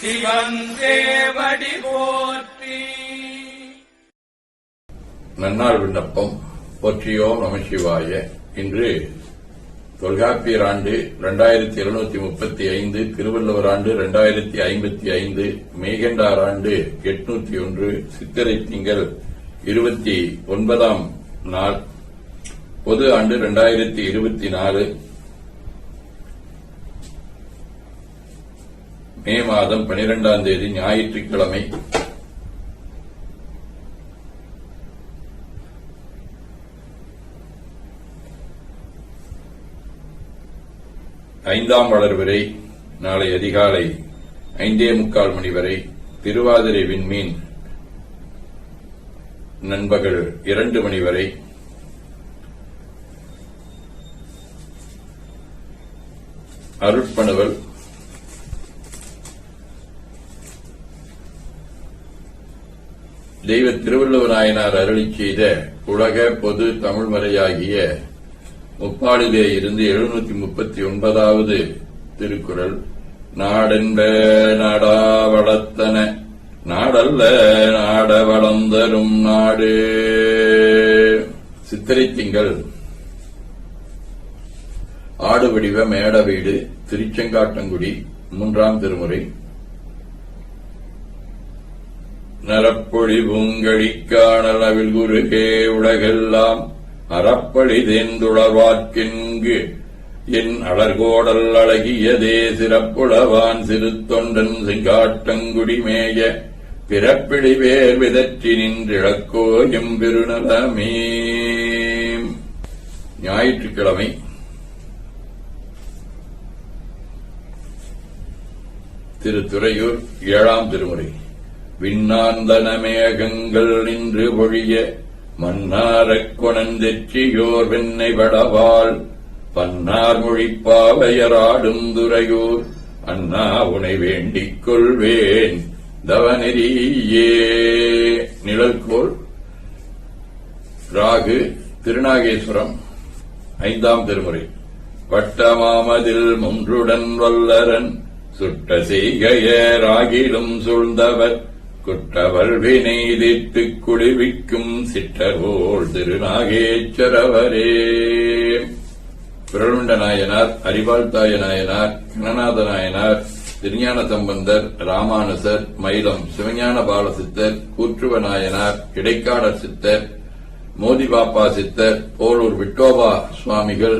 சிவன் தேவடி போற்றி. நன்னாள் விண்ணப்பம் போற்றியோம் நமசிவாய இன்று தொல்காப்பியர் ஆண்டு இரண்டாயிரத்தி எழுநூத்தி முப்பத்தி ஐந்து திருவள்ளுவர் ஆண்டு இரண்டாயிரத்தி ஐம்பத்தி ஐந்து மேகண்டார் ஆண்டு எட்நூத்தி ஒன்று சித்திரை திங்கள் இருபத்தி ஒன்பதாம் நாள். பொது ஆண்டு இரண்டாயிரத்தி இருபத்தி நாலு மே மாதம் பனிரெண்டாம் தேதி ஞாயிற்றுக்கிழமை. ஐந்தாம் வளர் வரை நாளை அதிகாலை ஐந்தே முக்கால் மணி வரை திருவாதிரை விண்மீன் நண்பகல் இரண்டு மணி வரை. அருட்பணுவல் தெய்வ திருவள்ளுவர் நாயனார் அருளி செய்த உலக பொது தமிழ்மறையாகிய முப்பாடிலே இருந்து எழுநூத்தி முப்பத்தி ஒன்பதாவது திருக்குறள் நாடென்ப நாடா வளர்த்தன நாடல்ல நாட வளர்ந்தரும் நாடு. சித்திரை திங்கள். ஆடு வடிவ மேட வீடு திருச்செங்காட்டங்குடி மூன்றாம் திருமுறை. நரப்பொழி பூங்கழிக்காணல் குருகே உலகெல்லாம் அறப்பழி தேந்துளவார்க்கென்கு என் அலர்கோடல் அழகியதே சிறப்புளவான் சிறு தொண்டன் செங்காட்டங்குடி மேய. பிறப்பிடி வேர் விதற்றி நின்றிழக்கோ எம்பெருநலமே ஞாயிற்றுக்கிழமை. திருத்துறையூர் ஏழாம் திருமுறை. விண்ணாந்தன மேகங்கள் நின்று பொழிய மன்னாரக் கொணந்தெற்றியோர் வெண்ணை வடவாள் பன்னார் மொழிப்பாவையராடும் துறையூர் அண்ணா உனை வேண்டிக் கொள்வேன். தவநெறியே. நிழல்கோள் ராகு திருநாகேஸ்வரம் ஐந்தாம் திருமுறை. வட்டமாமதில் முன்றுடன் வல்லரன் சுட்ட செய்கையராகிலும் சூழ்ந்தவர். குற்றவர் வினை தீர்த்துக் குளிவிக்கும் சிற்றர்வோள் திருநாகேச்சரவரே. பிரருண்ட நாயனார் அரிவாழ்த்தாய நாயனார் கணநாத நாயனார் திருஞான சம்பந்தர் ராமானுசர் மயிலம் சிவஞான பாலசித்தர் கூற்றுவ நாயனார் இடைக்காட சித்தர் மோதி பாப்பா சித்தர் போலூர் விட்டோபா சுவாமிகள்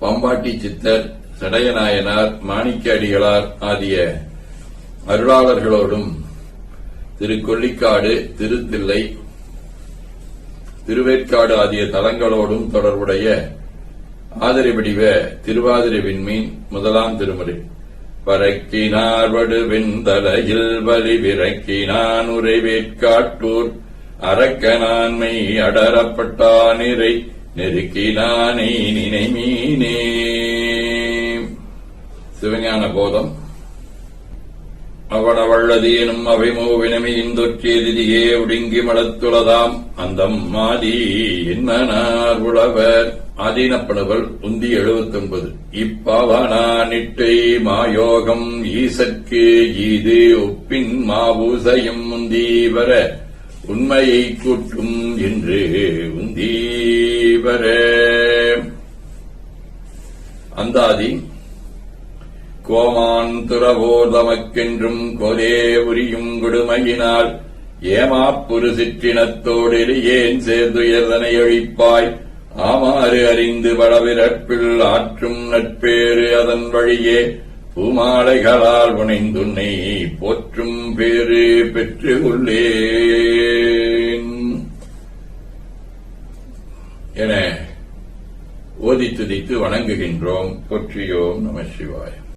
பம்பாட்டி சித்தர் சடையநாயனார் மாணிக்க அடிகளார் ஆகிய அருளாளர்களோடும் திருக்கொள்ளிக்காடு திருத்தில்லை திருவேற்காடு ஆகிய தலங்களோடும் தொடர்புடைய ஆதரி வடிவ திருவாதிரை விண்மீன் முதலாம் திருமுறை. பறக்கினார் வடுவின் தலையில் வலி விறக்கினான் உரைவேற்காட்டூர் அரக்கனான்மை அடரப்பட்டானிரை நெருக்கினானை நினைமீனே. சிவஞான போதம் அவனவள்ளது எனும் அவைமோவினமையின் தொற்றியதியே ஒடுங்கி மலத்துளதாம் அந்தம் மாதி என்மனார் உழவர். ஆதீனப்படுவல் உந்தி எழுபத்தொன்பது இப்பாவனா நிட்டை மாயோகம் ஈசற்கு ஈது ஒப்பின் மாபூசையும் உந்தீவர உண்மையை கூட்டும் என்று உந்தீவர அந்தாதி கோமான் துறவோதமக்கென்றும் கொலே உரியும் கொடுமையினால் ஏமாப்புரு சிற்றினத்தோடு ஏன் சேர்ந்துயர்தனை அழிப்பாய். ஆமாறு அறிந்து வளவிறப்பில் ஆற்றும் நட்பேறு அதன் வழியே பூமாலைகளால் புனைந்துன்னை போற்றும் பேறு பெற்று உள்ளேன் என ஓதி துதித்து வணங்குகின்றோம் போற்றியோம் நம சிவாயம்